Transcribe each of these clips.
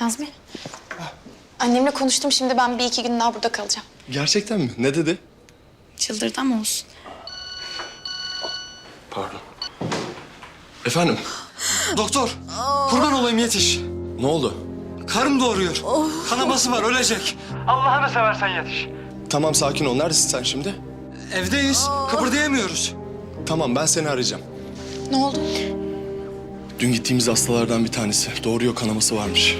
Nazmi. Annemle konuştum şimdi ben bir iki gün daha burada kalacağım. Gerçekten mi? Ne dedi? Çıldırdı ama olsun. Pardon. Efendim? Doktor, kurban olayım yetiş. Ne oldu? Karım doğuruyor. Kanaması var, ölecek. Allah'ını seversen yetiş. Tamam sakin ol. Neredesin sen şimdi? Evdeyiz, kıpırdayamıyoruz. Tamam ben seni arayacağım. Ne oldu? Dün gittiğimiz hastalardan bir tanesi. Doğruyor kanaması varmış.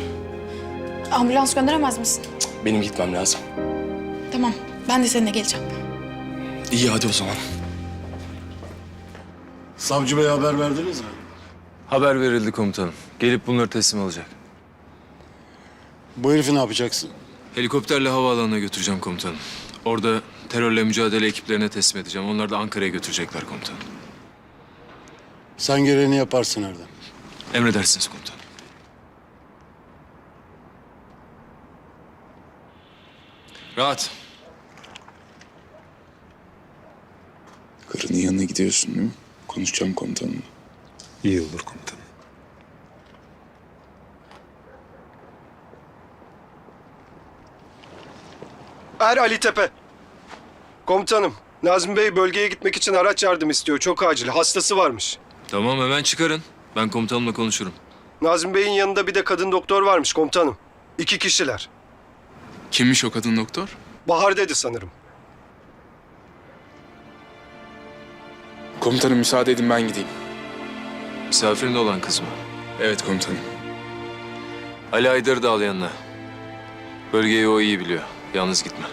Ambulans gönderemez misin? Benim gitmem lazım. Tamam ben de seninle geleceğim. İyi hadi o zaman. Savcı Bey'e haber verdiniz mi? Haber verildi komutanım. Gelip bunları teslim alacak. Bu herifi ne yapacaksın? Helikopterle havaalanına götüreceğim komutanım. Orada terörle mücadele ekiplerine teslim edeceğim. Onlar da Ankara'ya götürecekler komutanım. Sen gereğini yaparsın Erdem. Emredersiniz komutanım. Rahat. Karının yanına gidiyorsun değil mi? Konuşacağım komutanımla. İyi olur komutanım. Er Ali Tepe. Komutanım, Nazmi Bey bölgeye gitmek için araç yardım istiyor. Çok acil. Hastası varmış. Tamam hemen çıkarın. Ben komutanımla konuşurum. Nazmi Bey'in yanında bir de kadın doktor varmış komutanım. İki kişiler. Kimmiş o kadın doktor? Bahar dedi sanırım. Komutanım müsaade edin ben gideyim. Misafirinde olan kız mı? Evet komutanım. Ali Aydar'ı da al yanına. Bölgeyi o iyi biliyor. Yalnız gitme.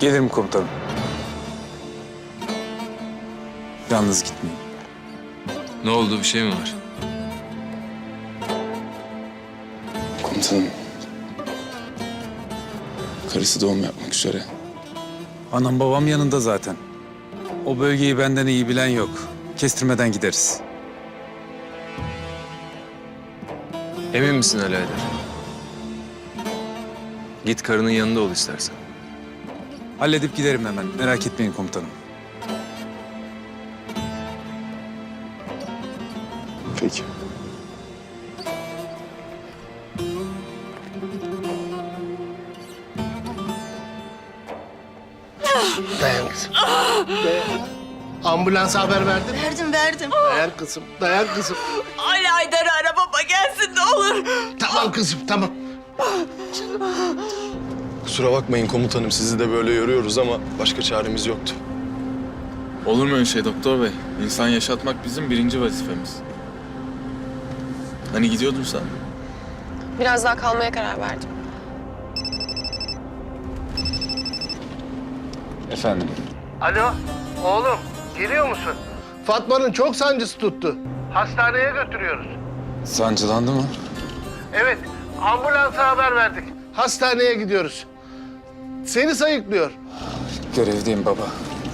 Gelirim komutanım. Yalnız gitmeyin. Ne oldu bir şey mi var? Komutanım. Karısı doğum yapmak üzere. Anam babam yanında zaten. O bölgeyi benden iyi bilen yok. Kestirmeden gideriz. Emin misin Ali Aydar? Git karının yanında ol istersen. Halledip giderim hemen. Merak etmeyin komutanım. Dayan kızım. Dayan. Ambulansa haber verdin mi? Verdim verdim. Dayan kızım, dayan kızım. Ali Aydar'ı ara baba gelsin ne olur. Tamam kızım, tamam. Kusura bakmayın komutanım sizi de böyle yoruyoruz ama başka çaremiz yoktu. Olur mu öyle şey doktor bey? İnsan yaşatmak bizim birinci vazifemiz. Hani gidiyordun sen? Biraz daha kalmaya karar verdim. Efendim. Alo, oğlum geliyor musun? Fatma'nın çok sancısı tuttu. Hastaneye götürüyoruz. Sancılandı mı? Evet, ambulansa haber verdik. Hastaneye gidiyoruz. Seni sayıklıyor. Görevdeyim baba.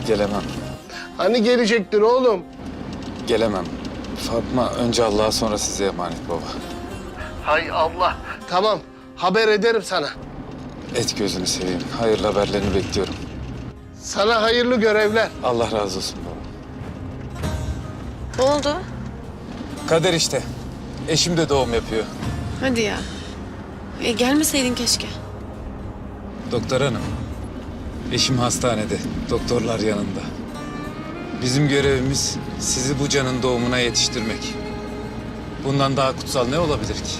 Gelemem. Hani gelecektin oğlum? Gelemem. Fatma önce Allah'a sonra size emanet baba. Hay Allah. Tamam, haber ederim sana. Et gözünü seveyim. Hayırlı haberlerini bekliyorum. Sana hayırlı görevler. Allah razı olsun baba. Ne oldu? Kader işte. Eşim de doğum yapıyor. Hadi ya. E, gelmeseydin keşke. Doktor hanım. Eşim hastanede. Doktorlar yanında. Bizim görevimiz sizi bu canın doğumuna yetiştirmek. Bundan daha kutsal ne olabilir ki?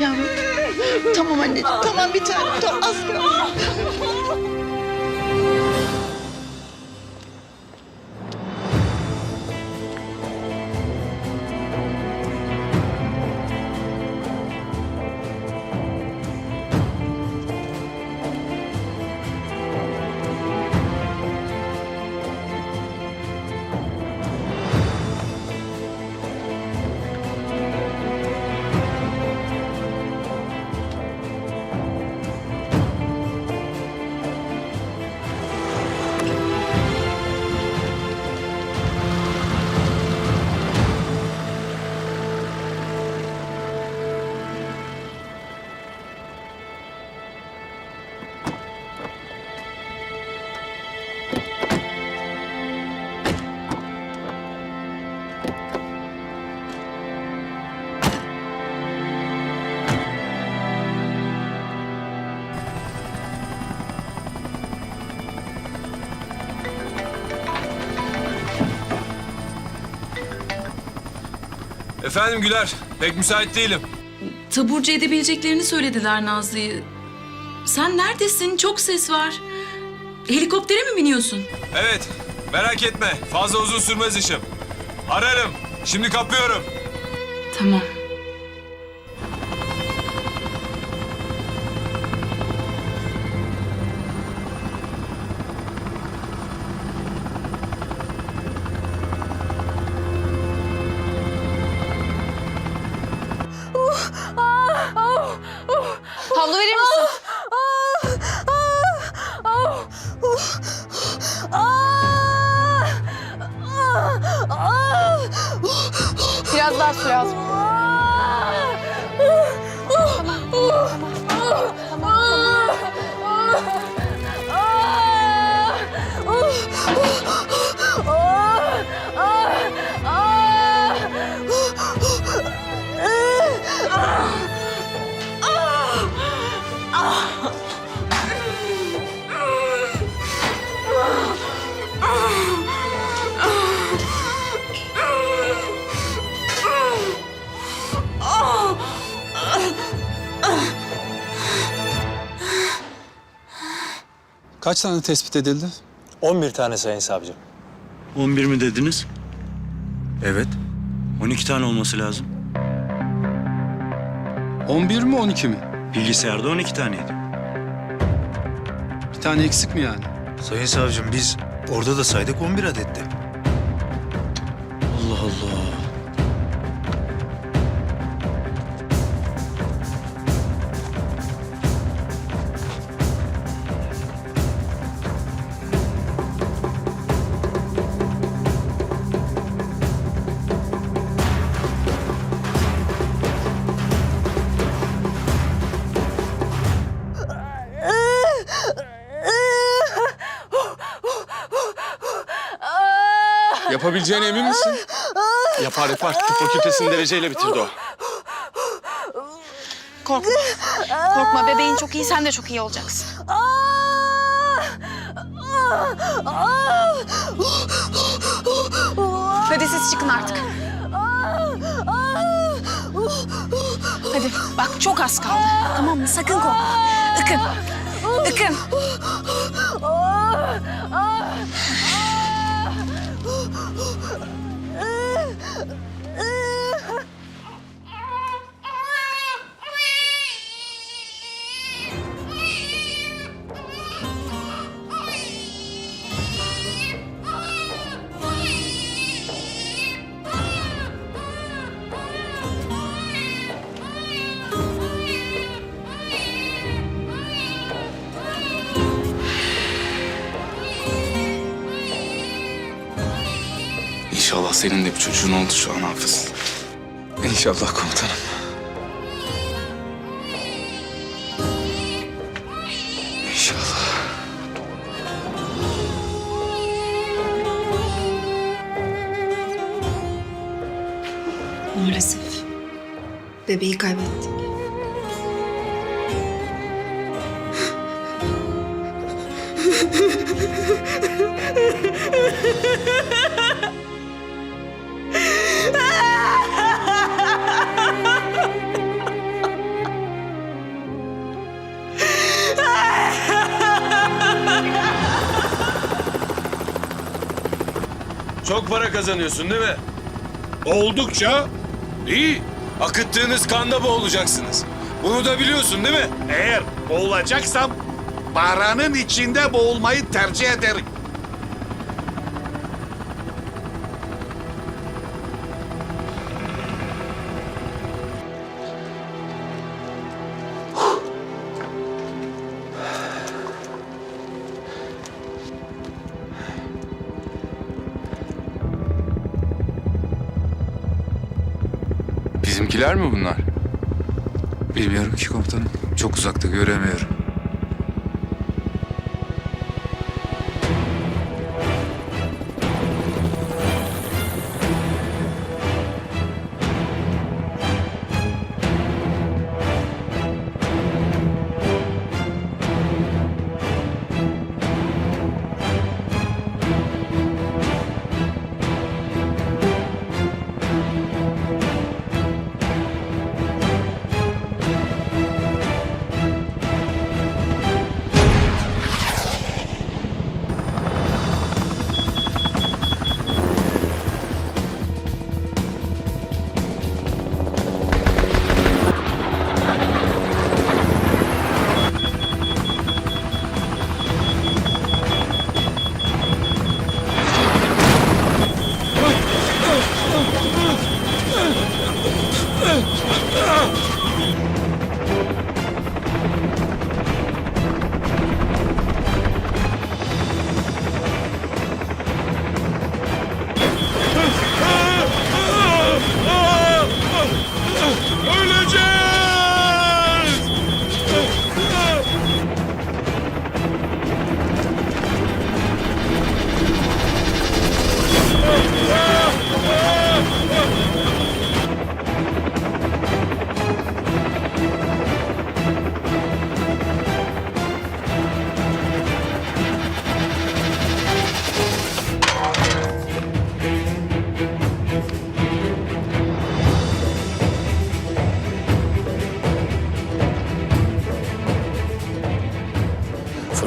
Yavrum. tamam anneciğim. Tamam bir tane. Tamam, az kaldı. Efendim Güler, pek müsait değilim. Taburcu edebileceklerini söylediler Nazlı'yı. Sen neredesin? Çok ses var. Helikoptere mi biniyorsun? Evet, merak etme. Fazla uzun sürmez işim. Ararım. Şimdi kapıyorum. Tamam. Kaç tane tespit edildi? 11 tane sayın savcım. 11 mi dediniz? Evet. 12 tane olması lazım. 11 mi 12 mi? Bilgisayarda 12 taneydi. Bir tane eksik mi yani? Sayın savcım biz orada da saydık 11 adetti. Allah Allah. Yapabileceğine emin misin? Yapar yapar. Tıp fakültesini dereceyle bitirdi o. Korkma. Korkma bebeğin çok iyi sen de çok iyi olacaksın. Hadi siz çıkın artık. Hadi bak çok az kaldı. Tamam mı? Sakın korkma. Ikın. Ikın. İnşallah senin de bir çocuğun oldu şu an Hafız. İnşallah komutanım. İnşallah. Maalesef. Bebeği kaybettik. Çok para kazanıyorsun değil mi? Oldukça iyi. Akıttığınız kanda boğulacaksınız. Bunu da biliyorsun değil mi? Eğer boğulacaksam paranın içinde boğulmayı tercih ederim. Bizimkiler mi bunlar? Bilmiyorum ki komutanım. Çok uzakta göremiyorum.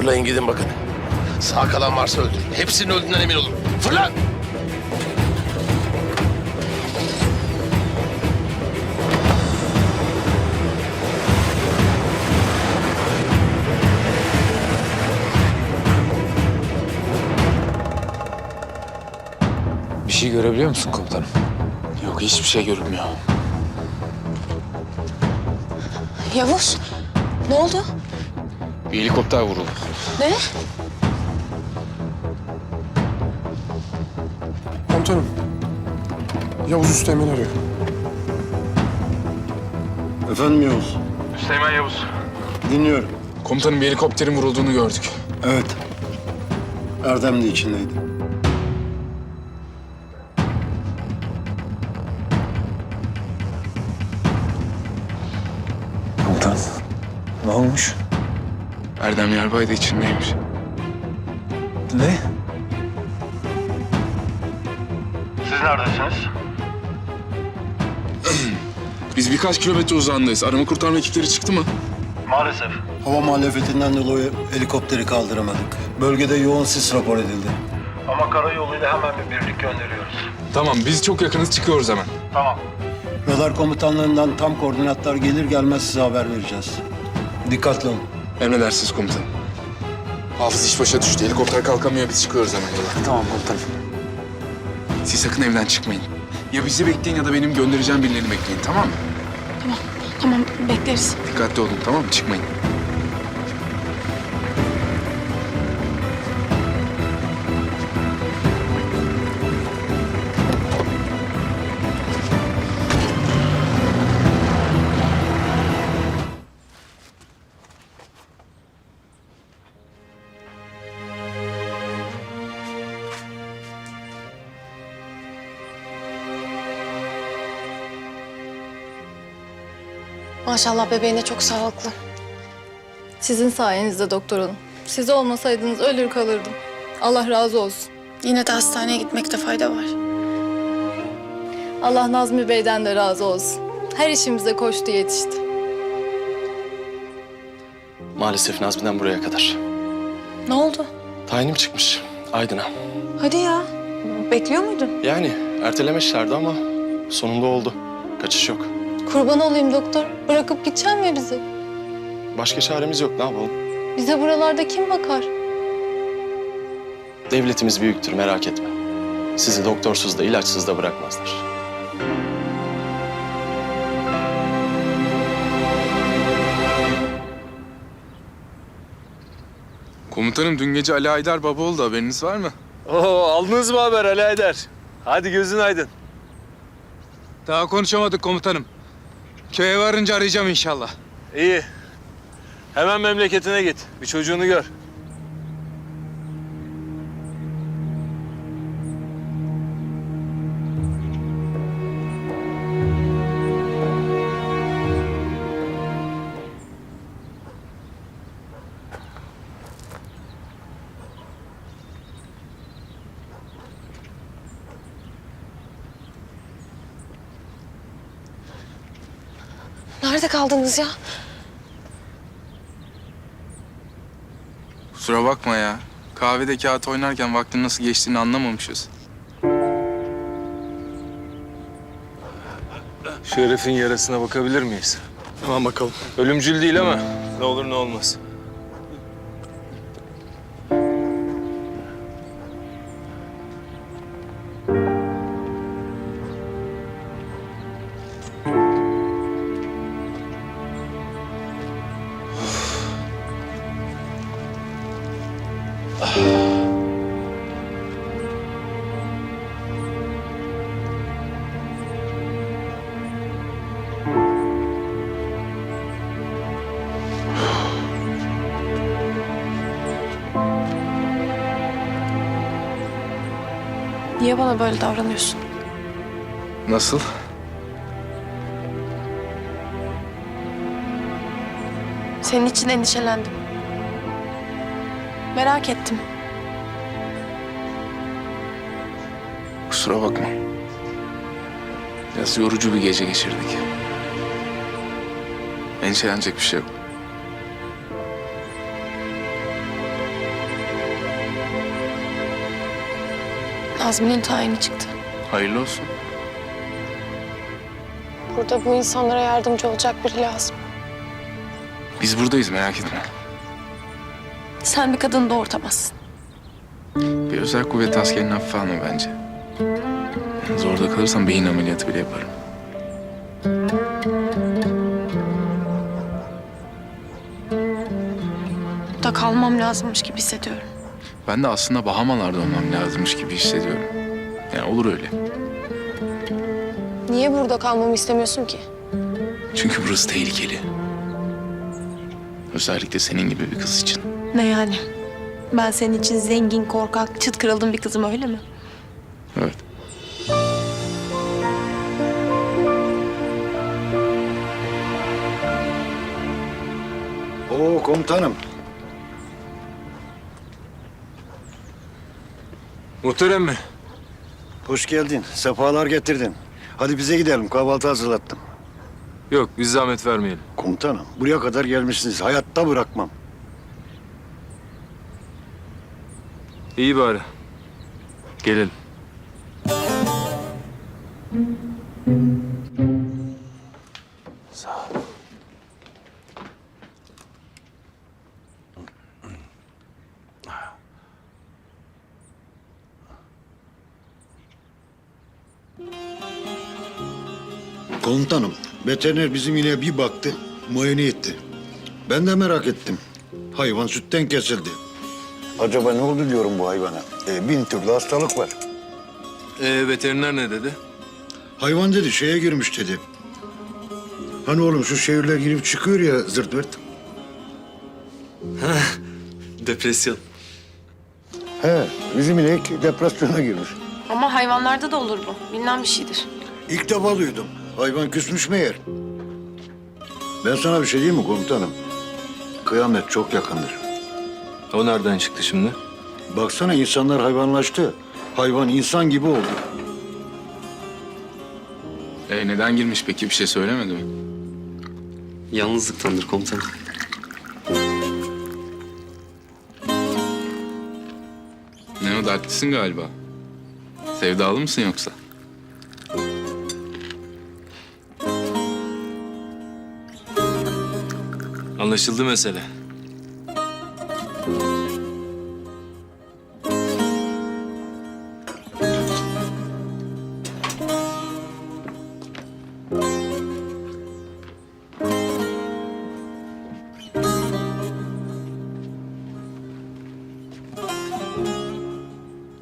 Fırlayın gidin bakın. Sağ kalan varsa öldürün. Hepsinin öldüğünden emin olun. Fırla! Bir şey görebiliyor musun komutanım? Yok hiçbir şey görünmüyor. Yavuz ne oldu? Bir helikopter vuruldu. Ne? Komutanım. Yavuz Üsteğmen arıyor. Efendim Yavuz. Süleyman Yavuz. Dinliyorum. Komutanım bir helikopterin vurulduğunu gördük. Evet. Erdem de içindeydi. Erdem Yarbay da içindeymiş. Ne? Siz neredesiniz? Biz birkaç kilometre uzağındayız. Arama kurtarma ekipleri çıktı mı? Maalesef. Hava muhalefetinden dolayı helikopteri kaldıramadık. Bölgede yoğun sis rapor edildi. Ama karayoluyla hemen bir birlik gönderiyoruz. Tamam biz çok yakınız çıkıyoruz hemen. Tamam. Radar komutanlarından tam koordinatlar gelir gelmez size haber vereceğiz. Dikkatli olun. Emredersiniz komutanım. Hafız iş başa düştü. Helikopter kalkamıyor. Biz çıkıyoruz hemen yola. Tamam komutanım. Siz sakın evden çıkmayın. Ya bizi bekleyin ya da benim göndereceğim birilerini bekleyin tamam mı? Tamam bekleriz. Dikkatli olun tamam mı? Çıkmayın. Maşallah bebeğine çok sağlıklı. Sizin sayenizde doktor hanım. Siz olmasaydınız ölür kalırdım. Allah razı olsun. Yine de hastaneye gitmekte fayda var. Allah Nazmi Bey'den de razı olsun. Her işimize koştu yetişti. Maalesef Nazmi'den buraya kadar. Ne oldu? Tayinim çıkmış Aydın'a. Hadi ya. Bekliyor muydun? Yani ertelemişlerdi ama sonunda oldu. Kaçış yok. Kurban olayım doktor. Bırakıp gidecek mi bizi? Başka çaremiz yok ne yapalım? Bize buralarda kim bakar? Devletimiz büyüktür merak etme. Sizi doktorsuz da ilaçsız da bırakmazlar. Komutanım dün gece Ali Aydar baba oldu. Haberiniz var mı? Oo, aldınız mı haber Ali Aydar? Hadi gözün aydın. Daha konuşamadık komutanım. Köye varınca arayacağım inşallah. İyi. Hemen memleketine git. Bir çocuğunu gör. Kaldınız ya? Kusura bakma ya. Kahvede kağıt oynarken vaktin nasıl geçtiğini anlamamışız. Şu herifin yarasına bakabilir miyiz? Hemen bakalım. Ölümcül değil ama ne olur ne olmaz. Niye bana böyle davranıyorsun? Nasıl? Senin için endişelendim. Merak ettim. Kusura bakma. Biraz yorucu bir gece geçirdik. Endişelenecek bir şey yok. Nazmi'nin tayini çıktı. Hayırlı olsun. Burada bu insanlara yardımcı olacak biri lazım. Biz buradayız merak etme. Sen bir kadını doğurtamazsın. Bir özel kuvvet askerinin hafife alma bence. Zorda kalırsam beyin ameliyatı bile yaparım. Burada kalmam lazımmış gibi hissediyorum. Ben de aslında Bahamalarda olmam lazımmış gibi hissediyorum. Yani olur öyle. Niye burada kalmamı istemiyorsun ki? Çünkü burası tehlikeli. Özellikle senin gibi bir kız için. Ne yani? Ben senin için zengin, korkak, çıt kırıldım bir kızım öyle mi? Evet. Oo komutanım. Muhterem mi? Hoş geldin. Sefalar getirdin. Hadi bize gidelim. Kahvaltı hazırlattım. Yok biz zahmet vermeyelim. Komutanım buraya kadar gelmişsiniz. Hayatta bırakmam. İyi bari. Gelelim. Komutanım veteriner bizim ineğe bir baktı. Muayene etti. Ben de merak ettim. Hayvan sütten kesildi. Acaba ne oldu diyorum bu hayvana? E, bin türlü hastalık var. Ee, veteriner ne dedi? Hayvan dedi şeye girmiş dedi. Hani oğlum şu şehirler girip çıkıyor ya zırt pırt. Depresyon. He bizim inek depresyona girmiş. Ama hayvanlarda da olur bu. Bilinen bir şeydir. İlk defa duydum. Hayvan küsmüş meğer. Ben sana bir şey diyeyim mi komutanım? Kıyamet çok yakındır. O nereden çıktı şimdi? Baksana insanlar hayvanlaştı. Hayvan insan gibi oldu. Ee, neden girmiş peki bir şey söylemedi mi? Yalnızlıktandır komutanım. Ne o dertlisin galiba. Sevdalı mısın yoksa? Anlaşıldı mesele.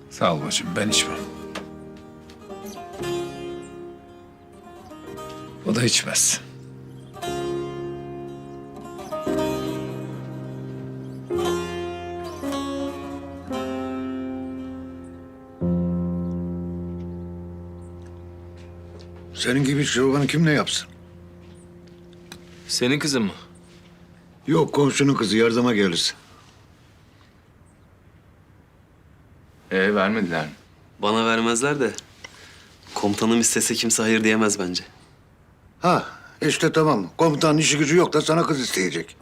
Sağ ol bacım ben içmem. O da içmez. Senin gibi çırpını kim ne yapsın? Senin kızın mı? Yok komşunun kızı yardıma gelirsin. Ee, vermediler mi? Bana vermezler de komutanım istese kimse hayır diyemez bence. Ha işte tamam. Komutanın işi gücü yok da sana kız isteyecek.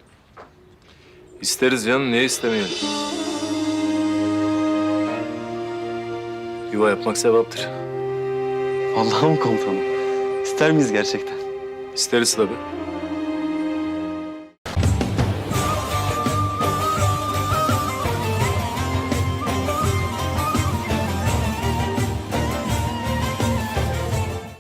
İsteriz canım, niye istemeyelim? Yuva yapmak sevaptır. Allah'ım komutanım. İster miyiz gerçekten? İsteriz tabii.